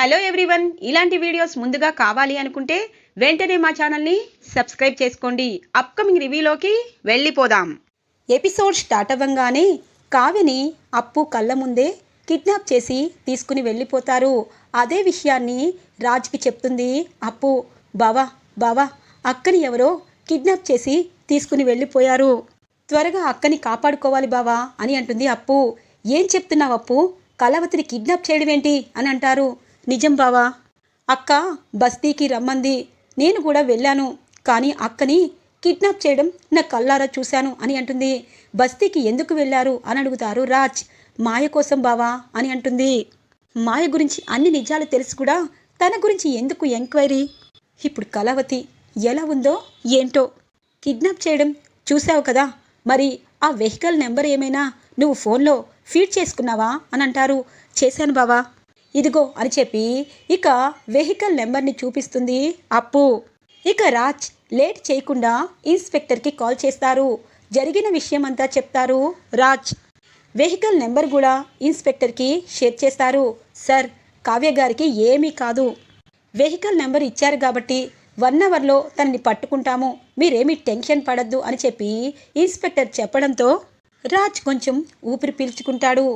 Hello everyone ఇలాంటి videos ముందుగా కావాలి అనుకుంటే వెంటనే మా ఛానల్ని సబ్స్క్రైబ్ చేసుకోండి. అప్కమింగ్ రివ్యూలోకి వెళ్ళిపోదాం. ఎపిసోడ్ స్టార్ట్ అవ్వంగానే కావ్యని అప్పు కళ్ళ ముందే కిడ్నాప్ చేసి తీసుకుని వెళ్ళిపోతారు. అదే విషయాన్ని రాజ్కి చెప్తుంది అప్పు. బావా బావా అక్కని ఎవరో కిడ్నాప్ చేసి తీసుకుని వెళ్ళిపోయారు. త్వరగా అక్కని కాపాడుకోవాలి బావా అని అంటుంది అప్పు. ఏం చెప్తున్నావు అప్పు? కళావతిని కిడ్నాప్ చేయడం ఏంటి అని అంటారు. నిజం బావా. అక్క బస్తీకి రమ్మంది. నేను కూడా వెళ్ళాను. కానీ అక్కని కిడ్నాప్ చేయడం నా కళ్ళారా చూశాను అని అంటుంది. బస్తీకి ఎందుకు వెళ్ళారు అని అడుగుతారు రాజ్. మాయ కోసం బావా అని అంటుంది. మాయ గురించి అన్ని నిజాలు తెలుసు కూడా తన గురించి ఎందుకు ఎంక్వైరీ? ఇప్పుడు కళావతి ఎలా ఉందో ఏంటో? కిడ్నాప్ చేయడం చూసావు కదా. మరి ఆ వెహికల్ నెంబర్ ఏమైనా నువ్వు ఫోన్లో ఫీడ్ చేసుకున్నావా అని అంటారు. చేశాను బావా. ఇదిగో అని చెప్పి ఇక వెహికల్ నెంబర్ని చూపిస్తుంది అప్పు. ఇక రాజ్ లేట్ చేయకుండా ఇన్స్పెక్టర్కి కాల్ చేస్తారు. జరిగిన విషయం అంతా చెప్తారు రాజ్. వెహికల్ నెంబర్ కూడా ఇన్స్పెక్టర్కి షేర్ చేస్తారు. సార్ కావ్య గారికి ఏమీ కాదు. వెహికల్ నెంబర్ ఇచ్చారు కాబట్టి వన్ అవర్లో తనని పట్టుకుంటాము. మీరేమీ టెన్షన్ పడద్దు అని చెప్పి ఇన్స్పెక్టర్ చెప్పడంతో రాజ్ కొంచెం ఊపిరి పీల్చుకుంటాడు.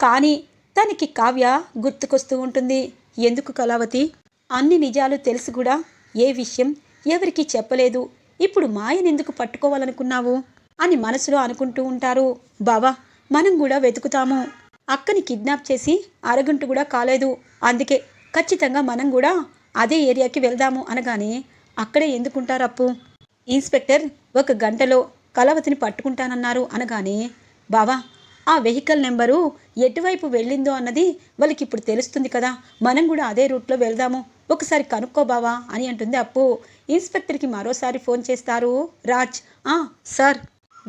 కానీ తనకి కావ్య గుర్తుకొస్తూ ఉంటుంది. ఎందుకు కళావతి? అన్ని నిజాలు తెలుసు కూడా. ఏ విషయం ఎవరికి చెప్పలేదు. ఇప్పుడు మాయనెందుకు పట్టుకోవాలనుకున్నావు? అని మనసులో అనుకుంటూ ఉంటారు. బావా మనం కూడా వెతుకుతాము. అక్కని కిడ్నాప్ చేసి అరగంట కూడా కాలేదు. అందుకే ఖచ్చితంగా మనం కూడా అదే ఏరియాకి వెళ్దాము అనగానే అక్కడే ఎందుకుంటారు అప్పు ఇన్స్పెక్టర్ ఒక గంటలో కలవతిని పట్టుకుంటానన్నారు అనగానే బావా ఆ వెహికల్ నెంబరు ఎటువైపు వెళ్ళిందో అన్నది వాళ్ళకి ఇప్పుడు తెలుస్తుంది కదా. మనం కూడా అదే రూట్లో వెళ్దాము. ఒకసారి కనుక్కో బావా అని అంటుంది అప్పు. ఇన్స్పెక్టర్కి మరోసారి ఫోన్ చేస్తారు. రాజ్. ఆ సార్.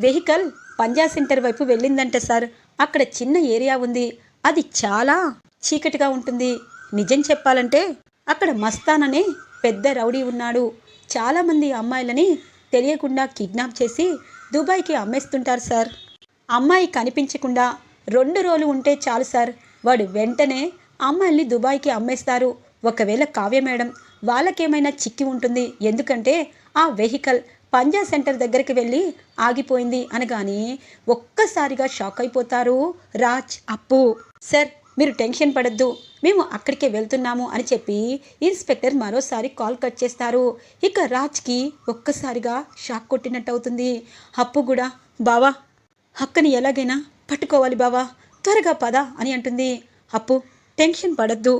వెహికల్ పంజా సెంటర్ వైపు వెళ్ళిందంట సార్. అక్కడ చిన్న ఏరియా ఉంది. అది చాలా చీకటిగా ఉంటుంది. నిజం చెప్పాలంటే అక్కడ మస్తాన్ అనే పెద్ద రౌడీ ఉన్నాడు. చాలామంది అమ్మాయిలని తెలియకుండా కిడ్నాప్ చేసి దుబాయ్కి అమ్మేస్తుంటారు సార్. అమ్మాయి కనిపించకుండా రెండు రోజులు ఉంటే చాలు సార్. వాడు వెంటనే అమ్మాయిల్ని దుబాయ్కి అమ్మేస్తారు. ఒకవేళ కావ్య మేడం వాళ్ళకేమైనా చిక్కి ఉంటుంది ఎందుకంటే ఆ వెహికల్ పంజా సెంటర్ దగ్గరికి వెళ్ళి ఆగిపోయింది అనగానే ఒక్కసారిగా షాక్ అయిపోతారు రాజ్ అప్పు. సార్ మీరు టెన్షన్ పడద్దు. మేము అక్కడికే వెళ్తున్నాము అని చెప్పి ఇన్స్పెక్టర్ మరోసారి కాల్ కట్ చేస్తారు. ఇక రాజ్కి ఒక్కసారిగా షాక్ కొట్టినట్టు అవుతుంది అప్పు కూడా బావా హక్కని ఎలాగైనా పట్టుకోవాలి బావా త్వరగా పద అని అంటుంది. అప్పు టెన్షన్ పడద్దు.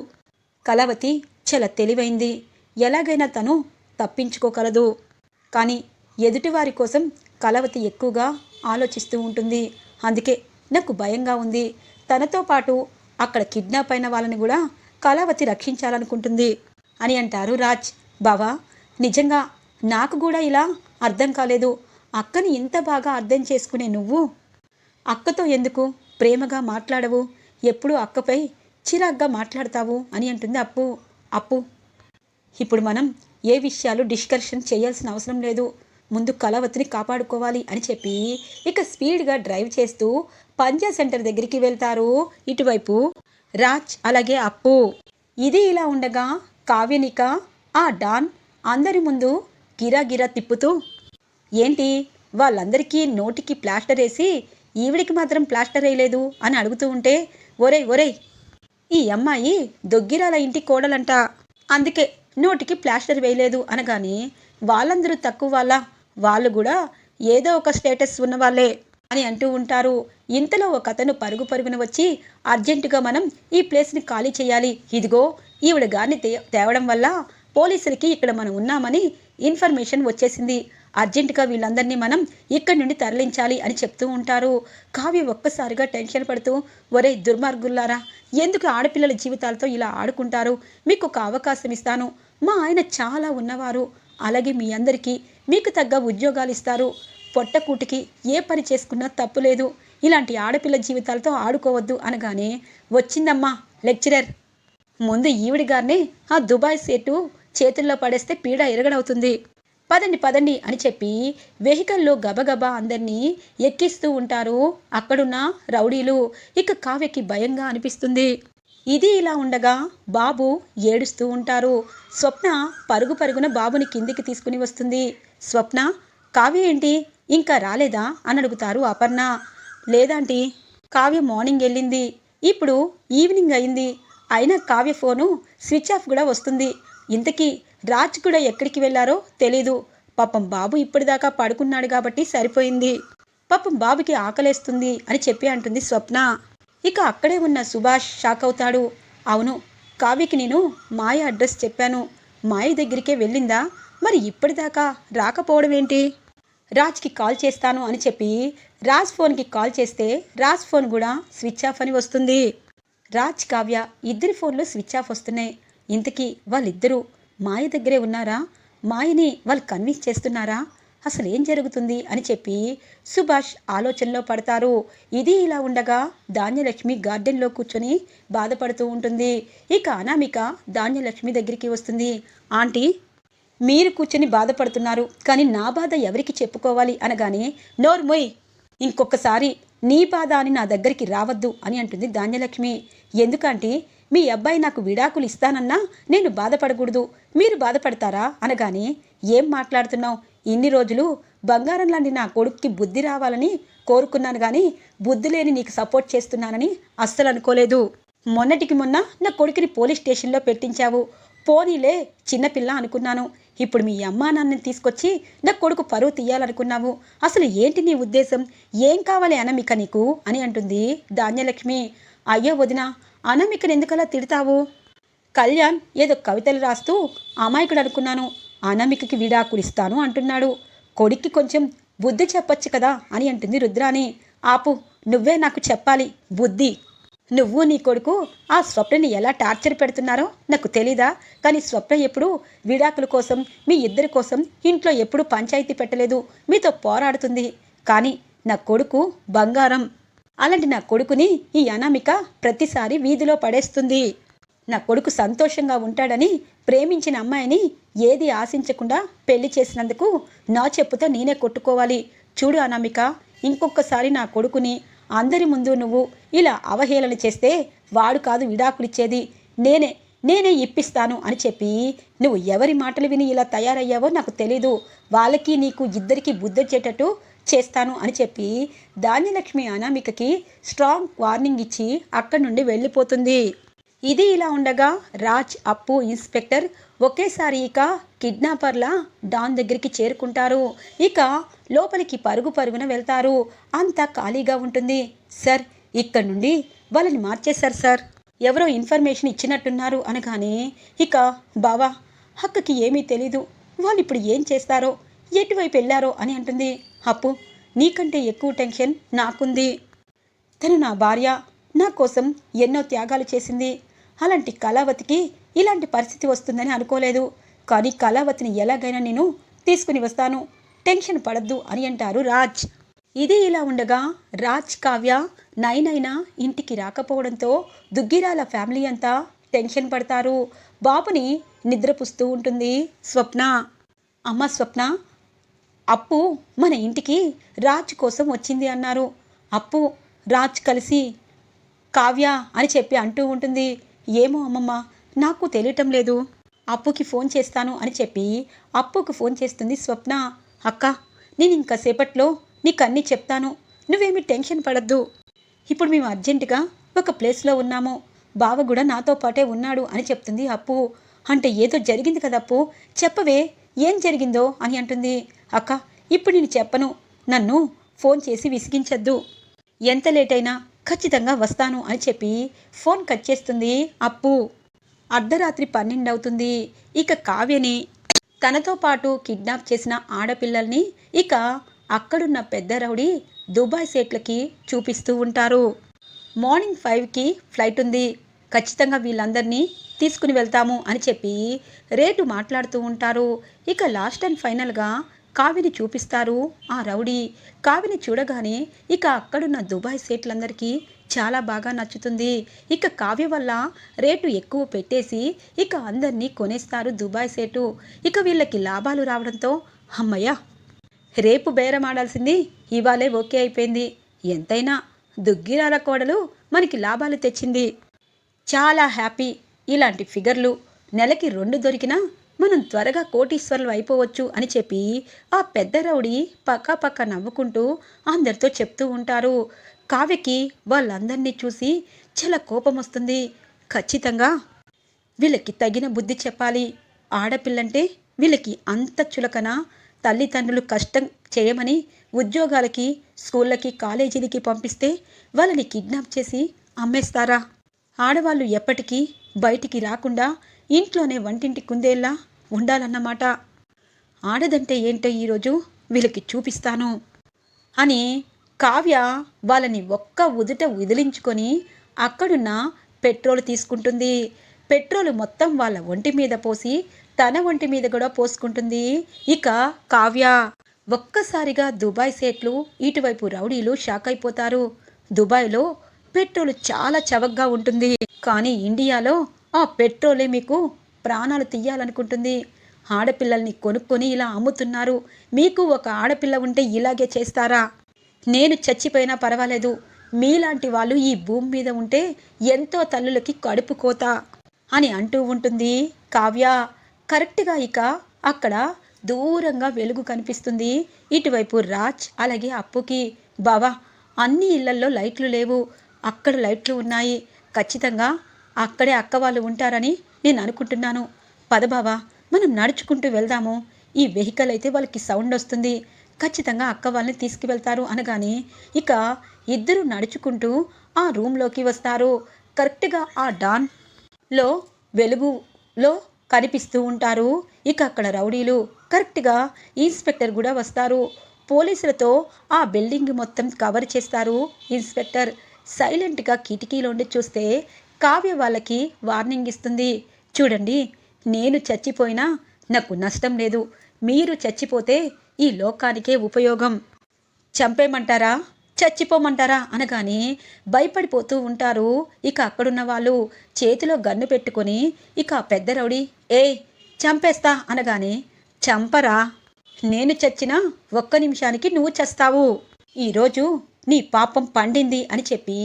కళావతి చాలా తెలివైంది. ఎలాగైనా తను తప్పించుకోగలదు. కానీ ఎదుటివారి కోసం కళావతి ఎక్కువగా ఆలోచిస్తూ ఉంటుంది. అందుకే నాకు భయంగా ఉంది. తనతో పాటు అక్కడ కిడ్నాప్ అయిన వాళ్ళని కూడా కళావతి రక్షించాలనుకుంటుంది అని అంటారు రాజ్. బావా నిజంగా నాకు కూడా ఇలా అర్థం కాలేదు. అక్కని ఇంత బాగా అర్థం చేసుకునే నువ్వు అక్కతో ఎందుకు? ప్రేమగా మాట్లాడవు. ఎప్పుడూ అక్కపై చిరాగ్గా మాట్లాడతావు అని అంటుంది అప్పు. అప్పు ఇప్పుడు మనం ఏ విషయాలు డిస్కషన్ చేయాల్సిన అవసరం లేదు. ముందు కళావతిని కాపాడుకోవాలి అని చెప్పి ఇక స్పీడ్గా డ్రైవ్ చేస్తూ పంజా సెంటర్ దగ్గరికి వెళ్తారు. ఇటువైపు రాజ్ అలాగే అప్పు. ఇది ఇలా ఉండగా కావ్యనిక ఆ డాన్ అందరి ముందు గిరా గిరా తిప్పుతూ ఏంటి? వాళ్ళందరికీ నోటికి ప్లాస్టర్ వేసి ఈవిడికి మాత్రం ప్లాస్టర్ వేయలేదు అని అడుగుతూ ఉంటే ఒరేయ్ ఒరేయ్ ఈ అమ్మాయి దొగ్గిరాల ఇంటి కోడలంట. అందుకే నోటికి ప్లాస్టర్ వేయలేదు అనగానే వాళ్ళందరూ తక్కువ వాళ్ళ. వాళ్ళు కూడా ఏదో ఒక స్టేటస్ ఉన్నవాళ్ళే అని అంటూ ఉంటారు. ఇంతలో ఒక అతను పరుగు పరుగున వచ్చి అర్జెంటుగా మనం ఈ ప్లేస్ని ఖాళీ చేయాలి. ఇదిగో ఈవిడ గారిని తే తేవడం వల్ల పోలీసులకి ఇక్కడ మనం ఉన్నామని ఇన్ఫర్మేషన్ వచ్చేసింది. అర్జెంటుగా వీళ్ళందరినీ మనం ఇక్కడి నుండి తరలించాలి అని చెప్తూ ఉంటారు. కావ్య ఒక్కసారిగా టెన్షన్ పడుతూ ఒరే దుర్మార్గుల్లారా ఎందుకు ఆడపిల్లల జీవితాలతో ఇలా ఆడుకుంటారు? మీకు ఒక అవకాశం ఇస్తాను. మా ఆయన చాలా ఉన్నవారు. అలాగే మీ అందరికీ మీకు తగ్గ ఉద్యోగాలు ఇస్తారు. పొట్టకూటికి ఏ పని చేసుకున్నా తప్పు లేదు. ఇలాంటి ఆడపిల్ల జీవితాలతో ఆడుకోవద్దు అనగానే వచ్చిందమ్మా లెక్చరర్. ముందు ఈవిడి గారిని ఆ దుబాయ్ సేటు చేతుల్లో పడేస్తే పీడ ఎరగడవుతుంది. పదండి పదండి అని చెప్పి వెహికల్లో గబగబా అందరినీ ఎక్కిస్తూ ఉంటారు అక్కడున్న రౌడీలు. ఇక కావ్యకి భయంగా అనిపిస్తుంది. ఇది ఇలా ఉండగా బాబు ఏడుస్తూ ఉంటారు. స్వప్న పరుగు పరుగున బాబుని కిందికి తీసుకుని వస్తుంది. స్వప్న కావ్య ఏంటి? ఇంకా రాలేదా? అని అడుగుతారు అపర్ణ. లేదంటీ కావ్య మార్నింగ్ వెళ్ళింది. ఇప్పుడు ఈవినింగ్ అయింది. అయినా కావ్య ఫోను స్విచ్ ఆఫ్ కూడా వస్తుంది. ఇంతకీ రాజ్ కూడా ఎక్కడికి వెళ్ళారో తెలీదు. పాపం బాబు ఇప్పటిదాకా పడుకున్నాడు కాబట్టి సరిపోయింది. పాపం బాబుకి ఆకలేస్తుంది అని చెప్పి అంటుంది స్వప్న. ఇక అక్కడే ఉన్న సుభాష్ షాక్ అవుతాడు. అవును కావ్యకి నేను మాయ అడ్రస్ చెప్పాను. మాయ దగ్గరికే వెళ్ళిందా? మరి ఇప్పటిదాకా రాకపోవడం ఏంటి? రాజ్కి కాల్ చేస్తాను అని చెప్పి రాజ్ ఫోన్కి కాల్ చేస్తే రాజ్ ఫోన్ కూడా స్విచ్ ఆఫ్ అని వస్తుంది. రాజ్ కావ్య ఇద్దరి ఫోన్లు స్విచ్ ఆఫ్ వస్తున్నాయి. ఇంతకీ వాళ్ళిద్దరూ మాయ దగ్గరే ఉన్నారా? మాయని వాళ్ళు కన్విన్స్ చేస్తున్నారా? అసలు ఏం జరుగుతుంది? అని చెప్పి సుభాష్ ఆలోచనలో పడతారు. ఇది ఇలా ఉండగా ధాన్యలక్ష్మి గార్డెన్లో కూర్చొని బాధపడుతూ ఉంటుంది. ఇక అనామిక ధాన్యలక్ష్మి దగ్గరికి వస్తుంది. ఆంటీ మీరు కూర్చొని బాధపడుతున్నారు కానీ నా బాధ ఎవరికి చెప్పుకోవాలి? అనగానే నోర్మొయ్ ఇంకొకసారి నీ బాధ అని నా దగ్గరికి రావద్దు అని అంటుంది ధాన్యలక్ష్మి. ఎందుకంటే మీ అబ్బాయి నాకు విడాకులు ఇస్తానన్నా నేను బాధపడకూడదు. మీరు బాధపడతారా? అనగానే ఏం మాట్లాడుతున్నావు? ఇన్ని రోజులు బంగారం లాంటి నా కొడుక్కి బుద్ధి రావాలని కోరుకున్నాను కానీ బుద్ధి లేని నీకు సపోర్ట్ చేస్తున్నానని అస్సలు అనుకోలేదు. మొన్నటికి మొన్న నా కొడుకుని పోలీస్ స్టేషన్లో పెట్టించావు. పోనీలే చిన్నపిల్ల అనుకున్నాను. ఇప్పుడు మీ అమ్మా నాన్నని తీసుకొచ్చి నా కొడుకు పరువు తీయాలనుకున్నావు. అసలు ఏంటి నీ ఉద్దేశం? ఏం కావాలి అనమిక నీకు? అని అంటుంది ధాన్యలక్ష్మి. అయ్యో వదిన అనమికను ఎందుకలా తిడతావు? కళ్యాణ్ ఏదో కవితలు రాస్తూ అమాయకుడు అనుకున్నాను. అనామికకి విడాకులు ఇస్తాను అంటున్నాడు. కొడుక్కి కొంచెం బుద్ధి చెప్పొచ్చు కదా అని అంటుంది రుద్రాని ఆపు నువ్వే నాకు చెప్పాలి బుద్ధి. నువ్వు నీ కొడుకు ఆ స్వప్నని ఎలా టార్చర్ పెడుతున్నారో నాకు తెలీదా? కానీ స్వప్న ఎప్పుడు విడాకుల కోసం మీ ఇద్దరి కోసం ఇంట్లో ఎప్పుడు పంచాయతీ పెట్టలేదు. మీతో పోరాడుతుంది. కానీ నా కొడుకు బంగారం. అలాంటి నా కొడుకుని ఈ అనామిక ప్రతిసారి వీధిలో పడేస్తుంది. నా కొడుకు సంతోషంగా ఉంటాడని ప్రేమించిన అమ్మాయిని ఏది ఆశించకుండా పెళ్ళి చేసినందుకు నా చెప్పుతో నేనే కొట్టుకోవాలి. చూడు అనామిక ఇంకొకసారి నా కొడుకుని అందరి ముందు నువ్వు ఇలా అవహేళన చేస్తే వాడు కాదు విడాకులిచ్చేది. నేనే నేనే ఇప్పిస్తాను అని చెప్పి నువ్వు ఎవరి మాటలు విని ఇలా తయారయ్యావో నాకు తెలీదు. వాళ్ళకి నీకు ఇద్దరికి బుద్ధొచ్చేటట్టు చేస్తాను అని చెప్పి ధాన్యలక్ష్మి అనామికకి స్ట్రాంగ్ వార్నింగ్ ఇచ్చి అక్కడి నుండి వెళ్ళిపోతుంది. ఇది ఇలా ఉండగా రాజ్ అప్పు ఇన్స్పెక్టర్ ఒకేసారి ఇక కిడ్నాపర్ల డాన్ దగ్గరికి చేరుకుంటారు. ఇక లోపలికి పరుగు పరుగున వెళ్తారు. అంతా ఖాళీగా ఉంటుంది. సార్ ఇక్కడ నుండి వాళ్ళని మార్చేశారు సార్. ఎవరో ఇన్ఫర్మేషన్ ఇచ్చినట్టున్నారు అనగానే ఇక బావా అక్కకి ఏమీ తెలీదు. వాళ్ళు ఇప్పుడు ఏం చేస్తారో ఎటువైపు వెళ్ళారో అని అంటుంది. అప్పు నీకంటే ఎక్కువ టెన్షన్ నాకుంది. తను నా భార్య నా కోసం ఎన్నో త్యాగాలు చేసింది. అలాంటి కళావతికి ఇలాంటి పరిస్థితి వస్తుందని అనుకోలేదు. కానీ కళావతిని ఎలాగైనా నేను తీసుకుని వస్తాను. టెన్షన్ పడద్దు అని అంటారు రాజ్. ఇది ఇలా ఉండగా రాజ్ కావ్య నైనైనా ఇంటికి రాకపోవడంతో దుగ్గిరాల ఫ్యామిలీ అంతా టెన్షన్ పడతారు. బాబుని నిద్రపుస్తూ ఉంటుంది స్వప్న. అమ్మ స్వప్న అప్పు మన ఇంటికి రాజ్ కోసం వచ్చింది అన్నారు. అప్పు రాజ్ కలిసి కావ్య అని చెప్పి అంటూ ఉంటుంది. ఏమో అమ్మమ్మ నాకు తెలియటం లేదు. అప్పుకి ఫోన్ చేస్తాను అని చెప్పి అప్పుకు ఫోన్ చేస్తుంది స్వప్న. అక్క నేను ఇంకా సేపట్లో నీకు అన్నీ చెప్తాను. నువ్వేమి టెన్షన్ పడద్దు. ఇప్పుడు మేము అర్జెంటుగా ఒక ప్లేస్లో ఉన్నాము. బావ కూడా నాతో పాటే ఉన్నాడు అని చెప్తుంది అప్పు. అంటే ఏదో జరిగింది కదా అప్పు? చెప్పవే. ఏం జరిగిందో అని అంటుంది. అక్క ఇప్పుడు నేను చెప్పను. నన్ను ఫోన్ చేసి విసిగించద్దు. ఎంత లేట్ అయినా ఖచ్చితంగా వస్తాను అని చెప్పి ఫోన్ కట్ చేస్తుంది అప్పు. అర్ధరాత్రి పన్నెండు అవుతుంది. ఇక కావ్యని తనతో పాటు కిడ్నాప్ చేసిన ఆడపిల్లల్ని ఇక అక్కడున్న పెద్ద రౌడీ దుబాయ్ సేట్లకి చూపిస్తూ ఉంటారు. మార్నింగ్ ఫైవ్కి ఫ్లైట్ ఉంది. ఖచ్చితంగా వీళ్ళందరినీ తీసుకుని వెళ్తాము అని చెప్పి రేటు మాట్లాడుతూ ఉంటారు. ఇక లాస్ట్ అండ్ ఫైనల్గా కావిని చూపిస్తారు. ఆ రౌడీ కావిని చూడగానే ఇక అక్కడున్న దుబాయ్ సేట్లందరికీ చాలా బాగా నచ్చుతుంది. ఇక కావ్య వల్ల రేటు ఎక్కువ పెట్టేసి ఇక అందరినీ కొనేస్తారు దుబాయ్ సేటు. ఇక వీళ్ళకి లాభాలు రావడంతో అమ్మయ్య రేపు బేరమాడాల్సింది ఇవాళే ఓకే అయిపోయింది. ఎంతైనా దుగ్గిరాల కోడలు మనకి లాభాలు తెచ్చింది. చాలా హ్యాపీ. ఇలాంటి ఫిగర్లు నెలకి రెండు దొరికినా మనం త్వరగా కోటీశ్వరులు అయిపోవచ్చు అని చెప్పి ఆ పెద్ద రౌడీ పక్క పక్క నవ్వుకుంటూ అందరితో చెప్తూ ఉంటారు. కావ్యకి వాళ్ళందరినీ చూసి చాలా కోపం వస్తుంది ఖచ్చితంగా వీళ్ళకి తగిన బుద్ధి చెప్పాలి. ఆడపిల్లంటే వీళ్ళకి అంత చులకన తల్లిదండ్రులు కష్టం చేయమని ఉద్యోగాలకి స్కూళ్ళకి కాలేజీలకి పంపిస్తే వాళ్ళని కిడ్నాప్ చేసి అమ్మేస్తారా? ఆడవాళ్ళు ఎప్పటికీ బయటికి రాకుండా ఇంట్లోనే వంటింటి కుందేలా ఉండాలన్నమాట. ఆడదంటే ఏంటో ఈరోజు వీళ్ళకి చూపిస్తాను అని కావ్య వాళ్ళని ఒక్క ఉదుట వదిలించుకొని అక్కడున్న పెట్రోల్ తీసుకుంటుంది. పెట్రోల్ మొత్తం వాళ్ళ ఒంటి మీద పోసి తన ఒంటి మీద కూడా పోసుకుంటుంది ఇక కావ్య. ఒక్కసారిగా దుబాయ్ సేట్లు ఇటువైపు రౌడీలు షాక్ అయిపోతారు. దుబాయ్లో పెట్రోల్ చాలా చవకగా ఉంటుంది. కానీ ఇండియాలో ఆ పెట్రోలే మీకు ప్రాణాలు తీయాలనుకుంటుంది. ఆడపిల్లల్ని కొనుక్కొని ఇలా అమ్ముతున్నారు. మీకు ఒక ఆడపిల్ల ఉంటే ఇలాగే చేస్తారా? నేను చచ్చిపోయినా పర్వాలేదు. మీలాంటి వాళ్ళు ఈ భూమి మీద ఉంటే ఎంతో తల్లులకి కడుపు కోత అని అంటూ ఉంటుంది కావ్య. కరెక్ట్గా ఇక అక్కడ దూరంగా వెలుగు కనిపిస్తుంది. ఇటువైపు రాజ్ అలాగే అప్పుకి. బావా అన్ని ఇళ్ళల్లో లైట్లు లేవు. అక్కడ లైట్లు ఉన్నాయి. ఖచ్చితంగా అక్కడే అక్క వాళ్ళు ఉంటారని నేను అనుకుంటున్నాను. పదబావా మనం నడుచుకుంటూ వెళ్దాము. ఈ వెహికల్ అయితే వాళ్ళకి సౌండ్ వస్తుంది. ఖచ్చితంగా అక్క వాళ్ళని తీసుకువెళ్తారు అనగానే ఇక ఇద్దరు నడుచుకుంటూ ఆ రూమ్లోకి వస్తారు. కరెక్ట్గా ఆ డాన్లో వెలుగులో కనిపిస్తూ ఉంటారు. ఇక అక్కడ రౌడీలు కరెక్ట్గా ఇన్స్పెక్టర్ కూడా వస్తారు. పోలీసులతో ఆ బిల్డింగ్ మొత్తం కవర్ చేస్తారు ఇన్స్పెక్టర్. సైలెంట్గా కిటికీలోండి చూస్తే కావ్య వాళ్ళకి వార్నింగ్ ఇస్తుంది. చూడండి నేను చచ్చిపోయినా నాకు నష్టం లేదు. మీరు చచ్చిపోతే ఈ లోకానికే ఉపయోగం. చంపేమంటారా చచ్చిపోమంటారా? అనగానే భయపడిపోతూ ఉంటారు ఇక అక్కడున్న వాళ్ళు. చేతిలో గన్ను పెట్టుకొని ఇక పెద్ద రౌడీ ఏ చంపేస్తా అనగానే చంపరా? నేను చచ్చినా ఒక్క నిమిషానికి నువ్వు చస్తావు. ఈరోజు నీ పాపం పండింది అని చెప్పి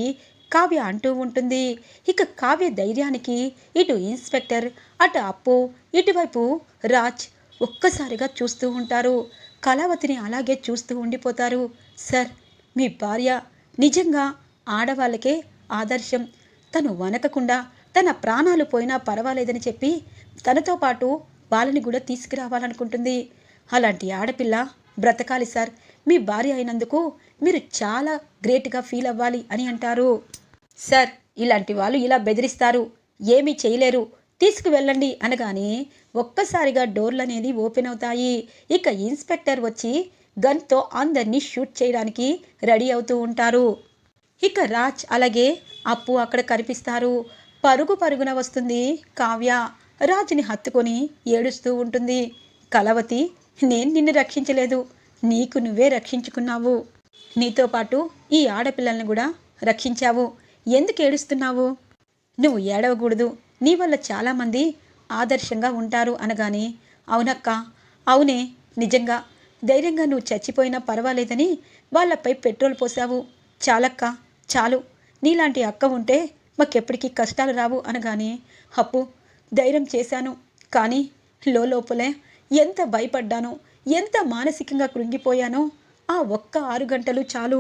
కావ్య అంటూ ఉంటుంది. ఇక కావ్య ధైర్యానికి ఇటు ఇన్స్పెక్టర్ అటు అప్పు ఇటువైపు రాజ్ ఒక్కసారిగా చూస్తూ ఉంటారు. కళావతిని అలాగే చూస్తూ ఉండిపోతారు. సార్ మీ భార్య నిజంగా ఆడవాళ్ళకే ఆదర్శం. తను వనకకుండా తన ప్రాణాలు పోయినా పర్వాలేదని చెప్పి తనతో పాటు వాళ్ళని కూడా తీసుకురావాలనుకుంటుంది. అలాంటి ఆడపిల్ల బ్రతకాలి సార్. మీ భార్య అయినందుకు మీరు చాలా గ్రేట్గా ఫీల్ అవ్వాలి అని అంటారు. సార్ ఇలాంటి వాళ్ళు ఇలా బెదిరిస్తారు. ఏమీ చేయలేరు. తీసుకువెళ్ళండి అనగానే ఒక్కసారిగా డోర్లు అనేది ఓపెన్ అవుతాయి. ఇక ఇన్స్పెక్టర్ వచ్చి గన్తో అందరినీ షూట్ చేయడానికి రెడీ అవుతూ ఉంటారు. ఇక రాజ్ అలాగే అప్పు అక్కడ కనిపిస్తారు. పరుగు పరుగున వస్తుంది కావ్య. రాజుని హత్తుకొని ఏడుస్తూ ఉంటుంది. కలవతి నేను నిన్ను రక్షించలేదు. నీకు నువ్వే రక్షించుకున్నావు. నీతో పాటు ఈ ఆడపిల్లల్ని కూడా రక్షించావు. ఎందుకు ఏడుస్తున్నావు? నువ్వు ఏడవకూడదు. నీ వల్ల చాలామంది ఆదర్శంగా ఉంటారు అనగానే అవునక్క అవునే నిజంగా. ధైర్యంగా నువ్వు చచ్చిపోయినా పర్వాలేదని వాళ్ళపై పెట్రోల్ పోసావు. చాలక్క చాలు. నీలాంటి అక్క ఉంటే మాకెప్పటికీ కష్టాలు రావు అనగానే అప్పు ధైర్యం చేశాను. కానీ లోపలే ఎంత భయపడ్డానో ఎంత మానసికంగా కృంగిపోయానో ఆ ఒక్క ఆరు గంటలు చాలు.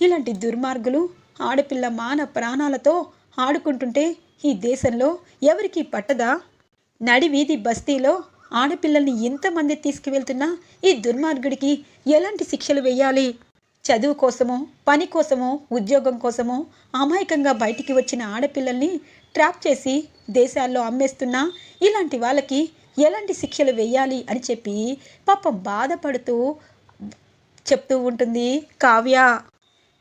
ఇలాంటి దుర్మార్గులు ఆడపిల్ల మాన ప్రాణాలతో ఆడుకుంటుంటే ఈ దేశంలో ఎవరికీ పట్టదా? నడి వీధి బస్తీలో ఆడపిల్లల్ని ఎంతమంది తీసుకువెళ్తున్నా ఈ దుర్మార్గుడికి ఎలాంటి శిక్షలు వేయాలి? చదువు కోసమో పని కోసమో ఉద్యోగం కోసమో అమాయకంగా బయటికి వచ్చిన ఆడపిల్లల్ని ట్రాప్ చేసి దేశాల్లో అమ్మేస్తున్నా ఇలాంటి వాళ్ళకి ఎలాంటి శిక్షలు వేయాలి అని చెప్పి పాపం బాధపడుతూ చెప్తూ ఉంటుంది కావ్య.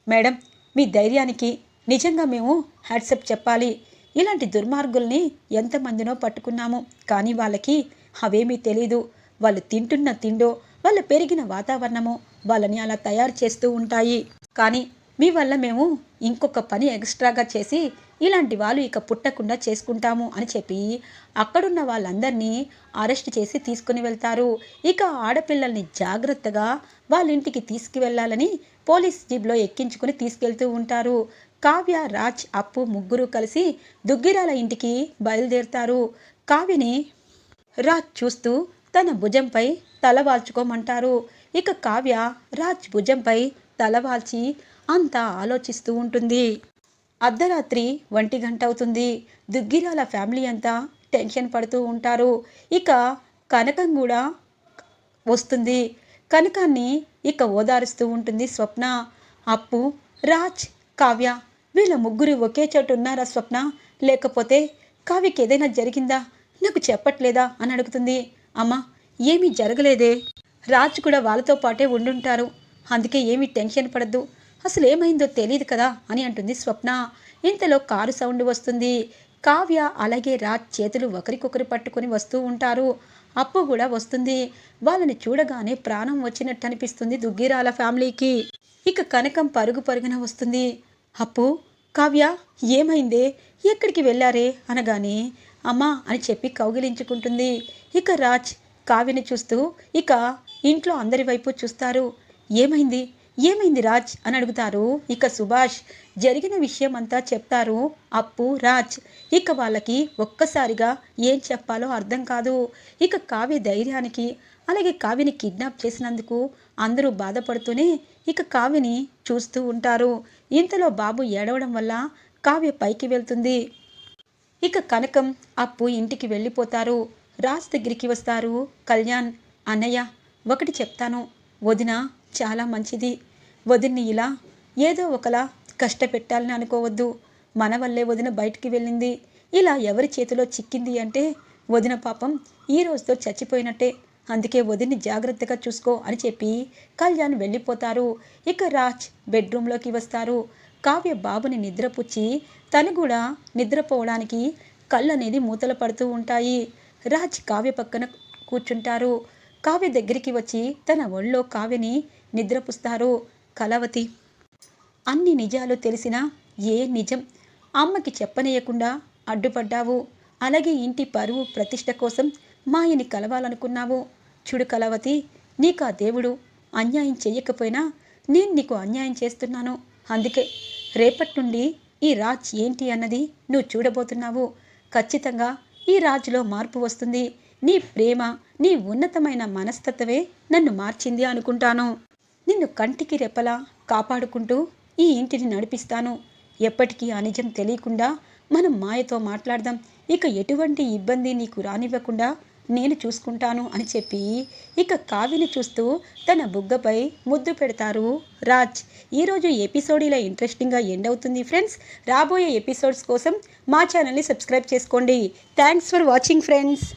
మేడం మీ ధైర్యానికి నిజంగా మేము హ్యాట్సప్ చెప్పాలి. ఇలాంటి దుర్మార్గుల్ని ఎంతమందినో పట్టుకున్నాము. కానీ వాళ్ళకి అవేమీ తెలీదు. వాళ్ళు తింటున్న తిండో వాళ్ళు పెరిగిన వాతావరణమో వాళ్ళని అలా తయారు చేస్తూ ఉంటాయి. కానీ మీ వల్ల మేము ఇంకొక పని ఎక్స్ట్రాగా చేసి ఇలాంటి వాళ్ళు ఇక పుట్టకుండా చేసుకుంటాము అని చెప్పి అక్కడున్న వాళ్ళందరినీ అరెస్ట్ చేసి తీసుకుని వెళ్తారు. ఇక ఆడపిల్లల్ని జాగ్రత్తగా వాళ్ళ ఇంటికి తీసుకువెళ్ళాలని పోలీస్ జీబ్లో ఎక్కించుకుని తీసుకెళ్తూ ఉంటారు. కావ్య రాజ్ అప్పు ముగ్గురు కలిసి దుగ్గిరాల ఇంటికి బయలుదేరుతారు. కావ్యని రాజ్ చూస్తూ తన భుజంపై తల వాల్చుకోమంటారు. ఇక కావ్య రాజ్ భుజంపై తలవాల్చి అంతా ఆలోచిస్తూ ఉంటుంది. అర్ధరాత్రి ఒంటి గంట అవుతుంది. దుగ్గిరాల ఫ్యామిలీ అంతా టెన్షన్ పడుతూ ఉంటారు. ఇక కనకం కూడా వస్తుంది. కనకాన్ని ఇక ఓదారుస్తూ ఉంటుంది స్వప్న. అప్పు రాజ్ కావ్య వీళ్ళ ముగ్గురు ఒకే చోట ఉన్నారా స్వప్న? లేకపోతే కావ్యకి ఏదైనా జరిగిందా? నాకు చెప్పట్లేదా? అని అడుగుతుంది. అమ్మా ఏమీ జరగలేదే. రాజ్ కూడా వాళ్ళతో పాటే ఉండుంటారు. అందుకే ఏమీ టెన్షన్ పడద్దు. అసలు ఏమైందో తెలియదు కదా అని అంటుంది స్వప్న. ఇంతలో కారు సౌండ్ వస్తుంది. కావ్య అలాగే రాజ్ చేతులు ఒకరికొకరు పట్టుకొని వస్తూ ఉంటారు. అప్పు కూడా వస్తుంది. వాళ్ళని చూడగానే ప్రాణం వచ్చినట్టు అనిపిస్తుంది దుగ్గిరాల ఫ్యామిలీకి. ఇక కనకం పరుగు పరుగున వస్తుంది. అప్పు కావ్య ఏమైందే? ఎక్కడికి వెళ్ళారే? అనగానే అమ్మా అని చెప్పి కౌగిలించుకుంటుంది. ఇక రాజ్ కావ్యని చూస్తూ ఇక ఇంట్లో అందరి వైపు చూస్తారు. ఏమైంది? ఏమైంది రాజ్? అని అడుగుతారు. ఇక సుభాష్ జరిగిన విషయం అంతా చెప్తారు. అప్పు రాజ్. ఇక వాళ్ళకి ఒక్కసారిగా ఏం చెప్పాలో అర్థం కాదు. ఇక కావ్య ధైర్యానికి అలాగే కావ్యని కిడ్నాప్ చేసినందుకు అందరూ బాధపడుతూనే ఇక కావ్యని చూస్తూ ఉంటారు. ఇంతలో బాబు ఏడవడం వల్ల కావ్య పైకి వెళ్తుంది. ఇక కనకం అప్పు ఇంటికి వెళ్ళిపోతారు. రాజ్ దగ్గరికి వస్తారు. కళ్యాణ్ అన్నయ్య ఒకటి చెప్తాను. వదిన చాలా మంచిది. వదిన్ని ఇలా ఏదో ఒకలా కష్టపెట్టాలని అనుకోవద్దు. మన వల్లే వదిన బయటికి వెళ్ళింది. ఇలా ఎవరి చేతిలో చిక్కింది అంటే వదిన పాపం ఈ రోజుతో చచ్చిపోయినట్టే. అందుకే వదిన్ని జాగ్రత్తగా చూసుకో అని చెప్పి కళ్యాణ్ వెళ్ళిపోతారు. ఇక రాజ్ బెడ్రూమ్లోకి వస్తారు. కావ్య బాబుని నిద్రపుచ్చి తను కూడా నిద్రపోవడానికి కళ్ళు అనేది మూతలు పడుతూ ఉంటాయి. రాజ్ కావ్య పక్కన కూర్చుంటారు. కావ్య దగ్గరికి వచ్చి తన ఒళ్ళో కావ్యని నిద్రపుస్తారు. కలవతి. అన్ని నిజాలు తెలిసినా ఏ నిజం? అమ్మకి చెప్పనేయకుండా అడ్డుపడ్డావు. అలాగే ఇంటి పరువు ప్రతిష్ట కోసం మాయని కలవాలనుకున్నావు. చూడు కలవతి నీకు ఆ దేవుడు. అన్యాయం చెయ్యకపోయినా నేను నీకు అన్యాయం చేస్తున్నాను. అందుకే రేపటి నుండి ఈ రాజ్ ఏంటి అన్నది నువ్వు చూడబోతున్నావు. ఖచ్చితంగా ఈ రాజులో మార్పు వస్తుంది. నీ ప్రేమ నీ ఉన్నతమైన మనస్తత్వమే నన్ను మార్చింది అనుకుంటాను. నిన్ను కంటికి రెప్పలా కాపాడుకుంటూ ఈ ఇంటిని నడిపిస్తాను. ఎప్పటికీ ఆ నిజం తెలియకుండా మనం మాయతో మాట్లాడదాం. ఇక ఎటువంటి ఇబ్బంది నీకు రానివ్వకుండా నేను చూసుకుంటాను అని చెప్పి ఇక కావ్యని చూస్తూ తన బుగ్గపై ముద్దు పెడతారు రాజ్. ఈరోజు ఎపిసోడ్ ఇలా ఇంట్రెస్టింగ్గా ఎండ్ అవుతుంది ఫ్రెండ్స్. రాబోయే ఎపిసోడ్స్ కోసం మా ఛానల్ని సబ్స్క్రైబ్ చేసుకోండి. Thanks for watching friends.